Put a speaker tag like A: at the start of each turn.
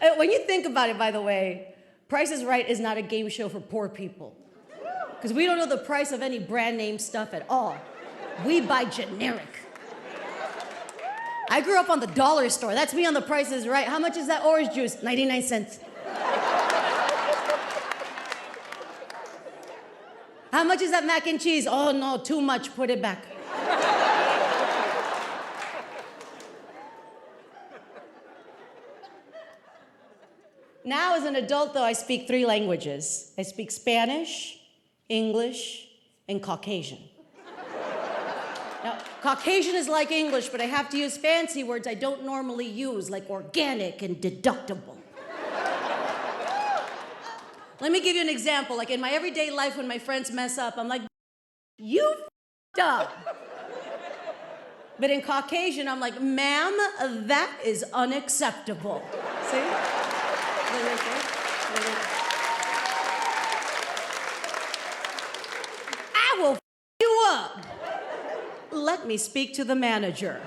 A: Uh, When you think about it, by the way, Price is Right is not a game show for poor people. Because we don't know the price of any brand name stuff at all. We buy generic. I grew up on the dollar store. That's me on the Price is Right. How much is that orange juice? 99 cents. How much is that mac and cheese? Oh no, too much. Put it back. Now, as an adult, though, I speak three languages I speak Spanish, English, and Caucasian. now, Caucasian is like English, but I have to use fancy words I don't normally use, like organic and deductible. Let me give you an example. Like in my everyday life, when my friends mess up, I'm like, you fed up. But in Caucasian, I'm like, ma'am, that is unacceptable. See? I will you up. Let me speak to the manager.